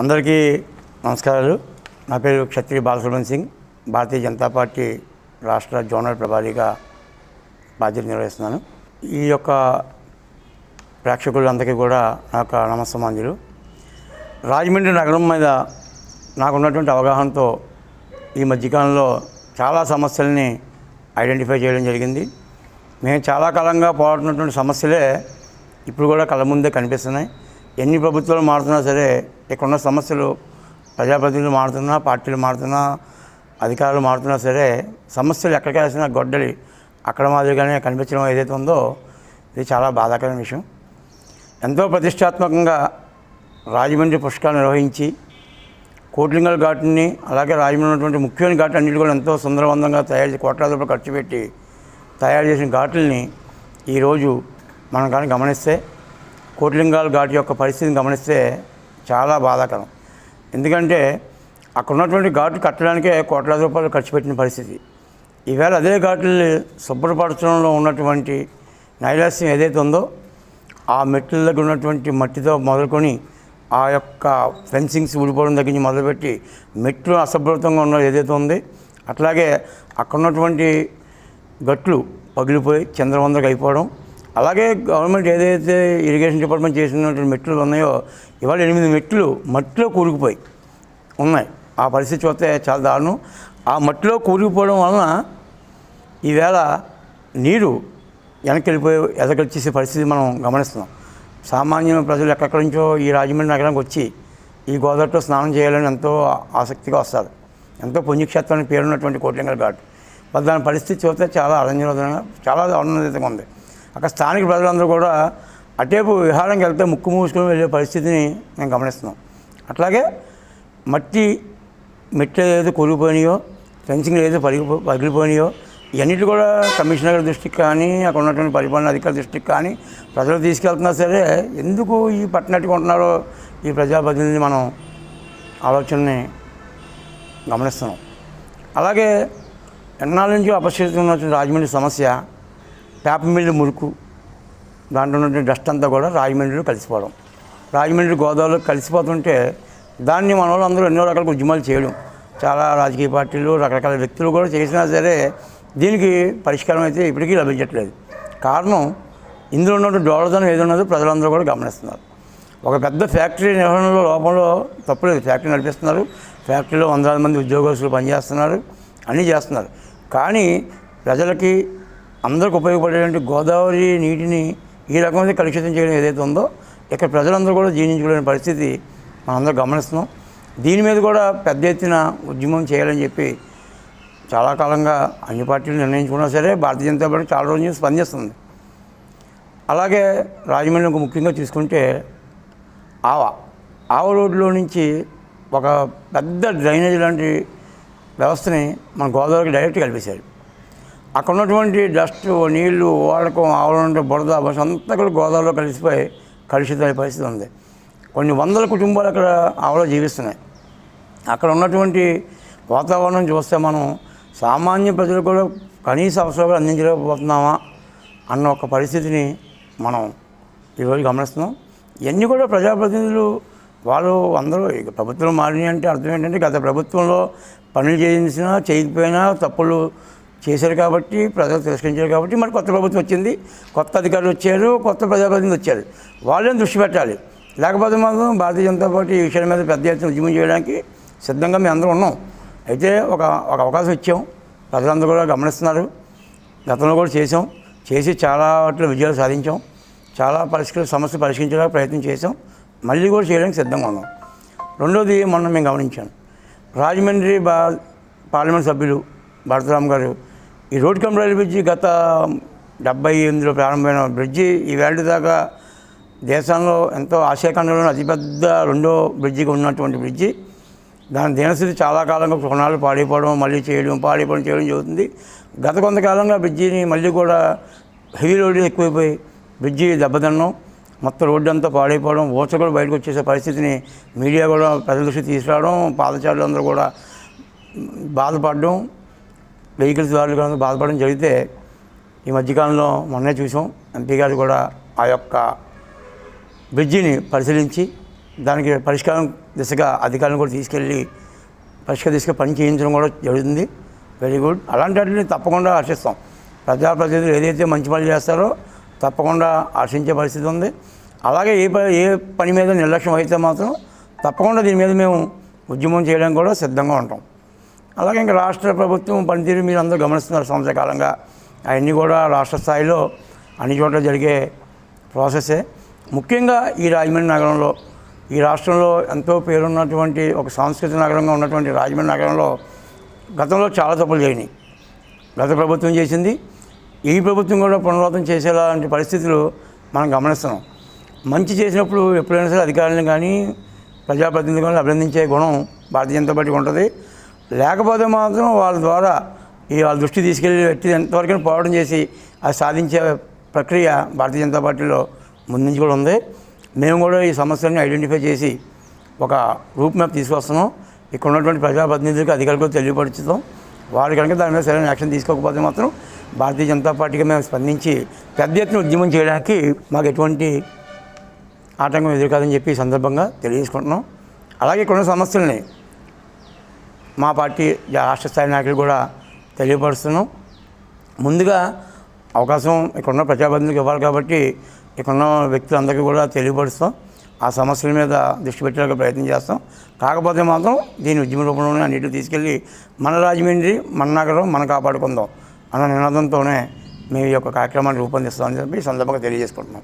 అందరికీ నమస్కారాలు. నా పేరు క్షత్రియ బాలసుబ్రహ్మణ్యం సింగ్. భారతీయ జనతా పార్టీ రాష్ట్ర జోనల్ ప్రభారీగా బాధ్యత నిర్వహిస్తున్నాను. ఈ యొక్క ప్రేక్షకులందరికీ కూడా నా యొక్క నమస్సమాంజులు. రాజమండ్రి నగరం మీద నాకున్నటువంటి అవగాహనతో ఈ మధ్యకాలంలో చాలా సమస్యల్ని ఐడెంటిఫై చేయడం జరిగింది. మేము చాలా కాలంగా పోరాడుతున్నటువంటి సమస్యలే ఇప్పుడు కూడా కళ్ళ ముందే కనిపిస్తున్నాయి. ఎన్ని ప్రభుత్వాలు మారుతున్నా సరే ఇక్కడున్న సమస్యలు ప్రజాప్రతినిధులు మారుతున్నా పార్టీలు మారుతున్నా అధికారులు మారుతున్నా సరే సమస్యలు ఎక్కడికి వేసినా గొడ్డలి అక్కడ మాదిరిగానే కనిపించడం ఏదైతే ఉందో ఇది చాలా బాధాకరమైన విషయం. ఎంతో ప్రతిష్టాత్మకంగా రాజమండ్రి పుష్కరాలు నిర్వహించి కోట్లింగల్ ఘాటుని అలాగే రాజమండ్రి ఉన్నటువంటి ముఖ్యమైన ఘాటు అన్నిటి కూడా ఎంతో సుందరవంతంగా తయారు చేసి కోట్లాది రూపాయలు ఖర్చు పెట్టి తయారు చేసిన ఘాట్లని ఈరోజు మనం కానీ గమనిస్తే కోట్లింగాల ఘాట్ యొక్క పరిస్థితిని గమనిస్తే చాలా బాధాకరం. ఎందుకంటే అక్కడ ఉన్నటువంటి ఘాటు కట్టడానికే కోట్లాది రూపాయలు ఖర్చు పెట్టిన పరిస్థితి. ఈవేళ అదే ఘాటుల్ని శుభ్రపరచడంలో ఉన్నటువంటి నైరాస్యం ఏదైతే ఉందో ఆ మెట్ల దగ్గర ఉన్నటువంటి మట్టితో మొదలుకొని ఆ యొక్క ఫెన్సింగ్స్ ఊడిపోవడం దగ్గర నుంచి మొదలుపెట్టి మెట్లు అసభ్రతంగా ఉన్నది ఏదైతే ఉంది అట్లాగే అక్కడ ఉన్నటువంటి గట్లు పగిలిపోయి చంద్రవందరగా అయిపోవడం అలాగే గవర్నమెంట్ ఏదైతే ఇరిగేషన్ డిపార్ట్మెంట్ చేసినటువంటి మెట్లు ఉన్నాయో ఇవాళ ఎనిమిది మెట్లు మట్టిలో కూరుకుపోయి ఉన్నాయి. ఆ పరిస్థితి చూస్తే చాలా దారుణం. ఆ మట్టిలో కూరుకుపోవడం వలన ఈవేళ నీరు వెనక్కి వెళ్ళిపోయి ఎదగొచ్చేసే పరిస్థితి మనం గమనిస్తున్నాం. సామాన్య ప్రజలు ఎక్కడి నుంచో ఈ రాజమండ్రి నగరానికి వచ్చి ఈ గోదావరిలో స్నానం చేయాలని ఎంతో ఆసక్తిగా వస్తారు. ఎంతో పుణ్యక్షేత్రానికి పేరున్నటువంటి కోట్లింగల్ ఘాట్. మరి దాని పరిస్థితి చూస్తే చాలా అరంజనోదంగా చాలా దారుణంగా ఉంది. అక్కడ స్థానిక ప్రజలందరూ కూడా అటేపు విహారంకి వెళ్తే ముక్కు మూసుకొని వెళ్ళే పరిస్థితిని మేము గమనిస్తున్నాం. అట్లాగే మట్టి మెట్లు ఏదైతే కొరిగిపోయినాయో ఫెన్సింగ్ ఏదైతే పగిలి పగిలిపోయినాయో ఇవన్నిటి కూడా కమిషనర్ దృష్టికి కానీ అక్కడ ఉన్నటువంటి పరిపాలన అధికారుల దృష్టికి కానీ ప్రజలు తీసుకెళ్తున్నా సరే ఎందుకు ఈ పట్టనట్టుకుంటున్నారో ఈ ప్రజాప్రతినిధి మనం ఆలోచనని గమనిస్తున్నాం. అలాగే ఎన్నాళ్ళ నుంచి అపరిస్థితి ఉన్నటువంటి రాజమండ్రి సమస్య పేపర్ మిల్లు మురుకు దాంట్లో ఉన్న డస్ట్ అంతా కూడా రాజమండ్రిలో కలిసిపోవడం. రాజమండ్రి గోదావరిలో కలిసిపోతుంటే దాన్ని మన వాళ్ళు అందరూ ఎన్నో రకాల ఉద్యమాలు చేయడం. చాలా రాజకీయ పార్టీలు రకరకాల వ్యక్తులు కూడా చేసినా సరే దీనికి పరిష్కారం అయితే ఇప్పటికీ లభించట్లేదు. కారణం ఇందులో ఉన్న డోళదనం ఏది ఉన్నదో ప్రజలందరూ కూడా గమనిస్తున్నారు. ఒక పెద్ద ఫ్యాక్టరీ నిర్వహణలో లోపంలో తప్పులేదు ఫ్యాక్టరీ నడిపిస్తున్నారు. ఫ్యాక్టరీలో వందలాది మంది ఉద్యోగస్తులు పనిచేస్తున్నారు. అన్నీ చేస్తున్నారు. కానీ ప్రజలకి అందరికి ఉపయోగపడేటువంటి గోదావరి నీటిని ఈ రకమైన కలుషితం చేయడం ఏదైతే ఉందో ఇక్కడ ప్రజలందరూ కూడా జీర్ణించుకోలేని పరిస్థితి మనందరూ గమనిస్తున్నాం. దీని మీద కూడా పెద్ద ఎత్తున ఉద్యమం చేయాలని చెప్పి చాలా కాలంగా అన్ని పార్టీలు నిర్ణయించుకున్నా సరే భారతీయ జనతా పార్టీ చాలా రోజుల నుంచి స్పందిస్తుంది. అలాగే రాజమండ్రికి ముఖ్యంగా తీసుకుంటే ఆవ ఆవ రోడ్లో నుంచి ఒక పెద్ద డ్రైనేజ్ లాంటి వ్యవస్థని మన గోదావరికి డైరెక్ట్ కలిపేశారు. అక్కడ ఉన్నటువంటి డస్ట్ నీళ్ళు వాడకం ఆవలో బురద బస్ అంతా కూడా గోదావరిలో కలిసిపోయి కలుషితమైన పరిస్థితి ఉంది. కొన్ని వందల కుటుంబాలు అక్కడ ఆవలో జీవిస్తున్నాయి. అక్కడ ఉన్నటువంటి వాతావరణం చూస్తే మనం సామాన్య ప్రజలు కూడా కనీస అవసరాలు అందించలేకపోతున్నామా అన్న ఒక పరిస్థితిని మనం ఈరోజు గమనిస్తున్నాం. ఇవన్నీ కూడా ప్రజాప్రతినిధులు వాళ్ళు అందరూ ఇక ప్రభుత్వం మారినాయి అంటే అర్థం ఏంటంటే గత ప్రభుత్వంలో పనులు చేయించినా చేయకపోయినా తప్పులు చేశారు కాబట్టి ప్రజలు తిరస్కరించారు కాబట్టి మరి కొత్త ప్రభుత్వం వచ్చింది. కొత్త అధికారులు వచ్చారు కొత్త ప్రజాప్రతినిధులు వచ్చారు. వాళ్ళని దృష్టి పెట్టాలి. లేకపోతే మాత్రం భారతీయ జనతా పార్టీ ఈ విషయాల మీద పెద్ద ఎత్తున ఉద్యమం చేయడానికి సిద్ధంగా మేము అందరం ఉన్నాం. అయితే ఒక ఒక అవకాశం ఇచ్చాం. ప్రజలందరూ కూడా గమనిస్తున్నారు. గతంలో కూడా చేసాం చేసి చాలా వాటిలో విజయాలు సాధించాం. చాలా పరిష్కరి సమస్య పరిష్కరించడానికి ప్రయత్నం చేసాం మళ్ళీ కూడా చేయడానికి సిద్ధంగా ఉన్నాం. రెండోది మొన్న మేము గమనించాను రాజమండ్రి బా పార్లమెంట్ సభ్యులు భరతరామ్ గారు ఈ రోడ్ కమ్ రైల్ బ్రిడ్జి గత డెబ్బై ఎనిమిదిలో ప్రారంభమైన బ్రిడ్జి ఈ వేళ దాకా దేశంలో ఎంతో ఆసియాఖండంలో అతిపెద్ద రెండో బ్రిడ్జిగా ఉన్నటువంటి బ్రిడ్జి. దాని దినస్థితి చాలా కాలంగా కొనాలు పాడైపోవడం మళ్ళీ చేయడం పాడైపోవడం చేయడం జరుగుతుంది. గత కొంతకాలంగా బ్రిడ్జిని మళ్ళీ కూడా హెవీ లోడ్ ఎక్కువైపోయి బ్రిడ్జి దెబ్బతినడం మొత్తం రోడ్డు అంతా పాడైపోవడం ఊచ కూడా బయటకు వచ్చేసే పరిస్థితిని మీడియా కూడా ప్రజల దృష్టికి తీసుకురావడం పాదచారులు అందరూ కూడా బాధపడడం వెహికల్స్ వాళ్ళు కూడా బాధపడడం జరిగితే ఈ మధ్యకాలంలో మొన్నే చూసాం ఎంపీ గారు కూడా ఆ యొక్క బ్రిడ్జిని పరిశీలించి దానికి పరిష్కారం దిశగా అధికారులను కూడా తీసుకెళ్ళి పరిష్కార దిశగా పని చేయించడం కూడా జరుగుతుంది. వెరీ గుడ్ అలాంటి వాటిని తప్పకుండా హర్షిస్తాం ప్రజాప్రతినిధులు ఏదైతే మంచి పనులు చేస్తారో తప్పకుండా హర్షించే పరిస్థితి ఉంది. అలాగే ఏ పని ఏ పని మీద నిర్లక్ష్యం అయితే మాత్రం తప్పకుండా దీని మీద మేము ఉద్యమం చేయడానికి కూడా సిద్ధంగా ఉంటాం. అలాగే ఇంకా రాష్ట్ర ప్రభుత్వం పనితీరు మీరు అందరూ గమనిస్తున్నారు సంవత్సరకాలంగా. అవన్నీ కూడా రాష్ట్ర స్థాయిలో అన్ని చోట్ల జరిగే ప్రాసెసే. ముఖ్యంగా ఈ రాజమండ్రి నగరంలో ఈ రాష్ట్రంలో ఎంతో పేరున్నటువంటి ఒక సాంస్కృతిక నగరంగా ఉన్నటువంటి రాజమండ్రి నగరంలో గతంలో చాలా తప్పులు జరిగినాయి. గత ప్రభుత్వం చేసింది ఈ ప్రభుత్వం కూడా పునరావృతం చేసేలాంటి పరిస్థితులు మనం గమనిస్తున్నాం. మంచి చేసినప్పుడు ఎప్పుడైనా సరే అధికారులను కానీ ప్రజాప్రతినిధులు కానీ అభినందించే గుణం భారతీయ జనతా పార్టీకి ఉంటుంది. లేకపోతే మాత్రం వాళ్ళ ద్వారా ఈ వాళ్ళ దృష్టి తీసుకెళ్ళి వ్యక్తి ఎంతవరకు పోవడం చేసి అది సాధించే ప్రక్రియ భారతీయ జనతా పార్టీలో ముందు నుంచి కూడా ఉంది. మేము కూడా ఈ సమస్యలను ఐడెంటిఫై చేసి ఒక రూట్ మ్యాప్ తీసుకొస్తున్నాం. ఇక్కడ ఉన్నటువంటి ప్రజాప్రతినిధులకు అధికారులకు తెలియపరుచుతాం. వాళ్ళు కనుక దాని మీద సరైన యాక్షన్ తీసుకోకపోతే మాత్రం భారతీయ జనతా పార్టీకి మేము స్పందించి పెద్ద ఎత్తున ఉద్యమం చేయడానికి మాకు ఎటువంటి ఆటంకం ఎదురు కాదని చెప్పి సందర్భంగా తెలియజేసుకుంటున్నాం. అలాగే ఇక్కడ ఉన్న సమస్యల్ని మా పార్టీ రాష్ట్ర స్థాయి నాయకులు కూడా తెలియపరుస్తున్నాం ముందుగా అవకాశం ఇక్కడున్న ప్రజాప్రతినిధులకు ఇవ్వాలి కాబట్టి ఇక్కడున్న వ్యక్తులందరికీ కూడా తెలియపరుస్తాం. ఆ సమస్యల మీద దృష్టి పెట్టడానికి ప్రయత్నం చేస్తాం. కాకపోతే మాత్రం దీని ఉద్యమ రూపంలోనే అన్నిటిని తీసుకెళ్ళి మన రాజమండ్రి మన నగరం మనం కాపాడుకుందాం అన్న నినాదంతోనే మేము ఈ యొక్క కార్యక్రమాన్ని రూపొందిస్తామని చెప్పి సందర్భంగా తెలియజేసుకుంటున్నాం.